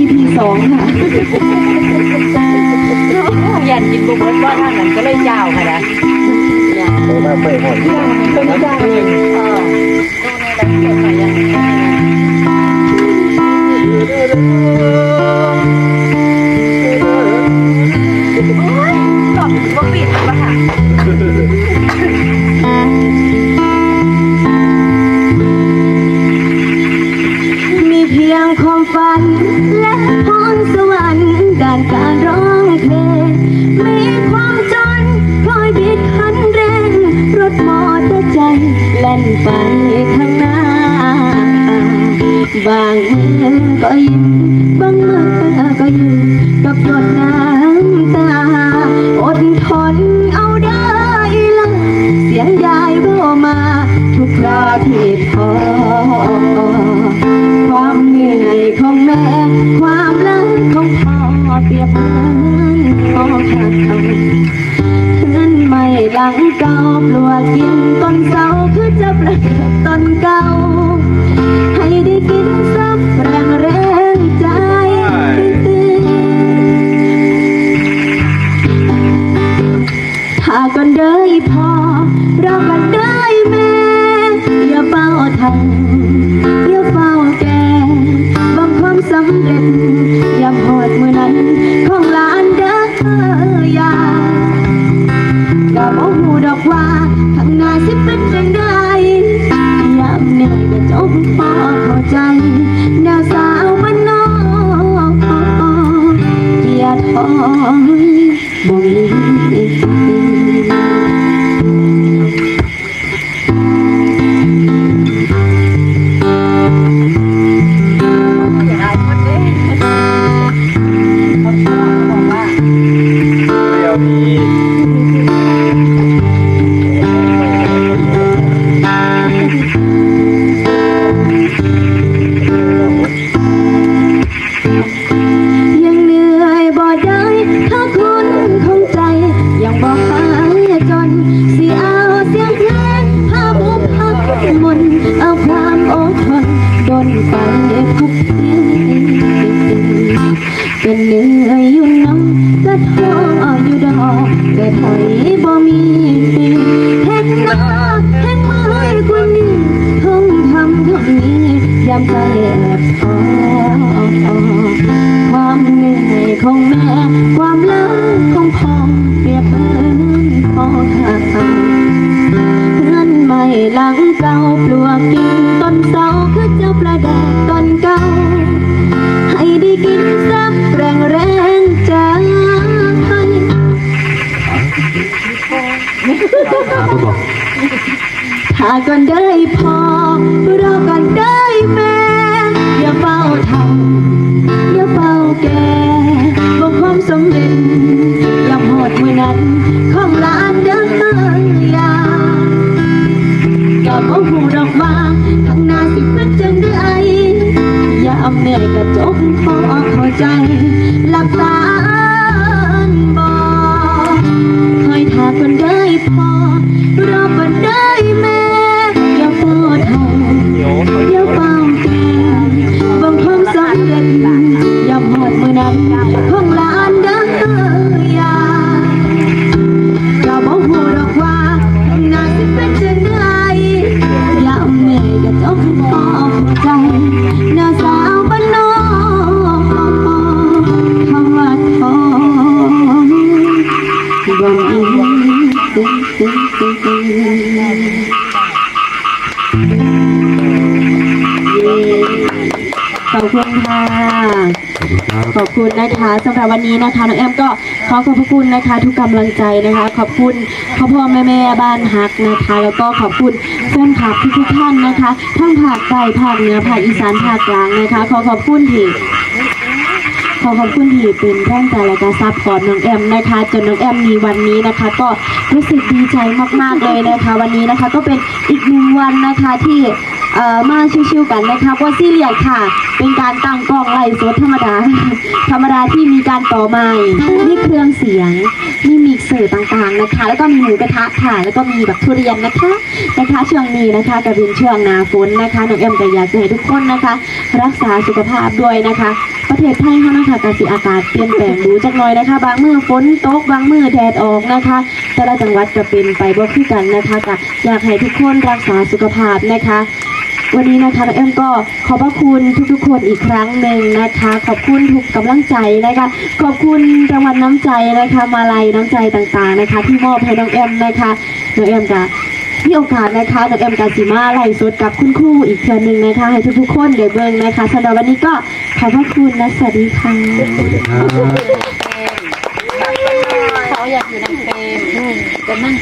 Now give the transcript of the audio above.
EP สองค่ะยันกินบุกเบิดว่าทางนั้นก็เลยเจ้าค่ะนะโอ้มาเปิดหมดเป็นจ้เออดูในหลังเกียจมายังตอบว่าปิดปะค่ะ และพรสวรรค์ด้านการร้องเพลงมีความจนคอยบิดคันเร่งรถมอเตอร์ใจแล่นไปข้างหน้า บางมือก็ยิ้มบางมือก็อยู่กับหยดน้ำ ยบเหมือนพ่อขาดเขาขึ้นไม่หลังเก่าปลวกกินต้นเสาคือจะประเกิดต้นเก่า เด้เขาชอบเขาบอกว่าเรียวมี เป็นเหนื่อยอยู่น้ำก็ท้ออยู่ดอกแต่ถอยบ่มีเห็นหน้าแห่งมือกว่านี้คงทำเท่านี้ยามใจแอบท้อความเหนื่อยของแม่ ถ้าก่อนได้พอรอก่อนได้แม่อย่าเฝ้าทำอย่าเฝ้าแก่บอกความสำเร็จอย่าหดมือนั้นของหลานเด้อยาก็บอกหูดอกว่าข้างหน้าสิเป็นจังได้อย่าอำเหนื่อยกระจกพอเข้าใจหลับตาบอกคอยถาก่อนได้พ ขอบคุณค่ะ ขอบคุณนะคะสำหรับวันนี้นะคะน้องแอมก็ขอขอบพระคุณนะคะ ทุกกำลังใจนะคะ ขอบคุณพ่อพ่อแม่แม่บ้านฮักนะคะ แล้วก็ขอบคุณแฟนคลับทุกทุกท่านนะคะ ทั้งภาคใต้ภาคเหนือภาคอีสานภาคกลางนะคะ ขอขอบคุณที่ ขอขอบคุณที่เป็นแรงใจและการซัพพอร์ตน้องแอมนะคะ จนน้องแอมมีวันนี้นะคะ ก็รู้สึกดีใจมากๆเลยนะคะ วันนี้นะคะก็เป็นอีกหนึ่งวันนะคะที่ เอ่อมาชิวๆกันนะคะว่าซีเรียสค่ะ เป็นการตั้งกล้องไล่สดธรรมดา ธรรมดาที่มีการต่อไม้มีเครื่องเสียง มีมิกเซอร์ต่างๆนะคะ แล้วก็มีหมูกระทะค่ะ แล้วก็มีแบบทุเรียนนะคะ นะคะช่วงนี้นะคะกับเป็นช่วงหนาฝนนะคะน้องเอ็มก็อยากให้ทุกคนนะคะ รักษาสุขภาพด้วยนะคะ ประเทศไทยเขานะคะกาสิอากาศเปลี่ยนแปลงดูจักหน่อยนะคะ บางมือฝนตกบางมือแดดออกนะคะ แต่ละจังหวัดก็เป็นไปบ่คือกันนะคะก็อยากให้ทุกคนรักษาสุขภาพนะคะ วันนี้นะคะน้องเอ็มก็ขอบพระคุณทุกๆคนอีกครั้งหนึ่งนะคะ ขอบคุณทุกกำลังใจนะคะ ขอบคุณรางวัลน้ำใจนะคะ มาลัยน้ำใจต่างๆนะคะ ที่มอบให้น้องเอ็มนะคะน้องเอ็มก็มีโอกาสนะคะน้องเอ็มกาซิมาไล่สดกับคุณครูอีกเทื่อหนึ่งนะคะ ให้ทุกๆคนได้เบิ่งนะคะสำหรับวันนี้ก็ขอบพระคุณและสวัสดีค่ะเขาอยากอยู่ในเฟรมจะนั่ง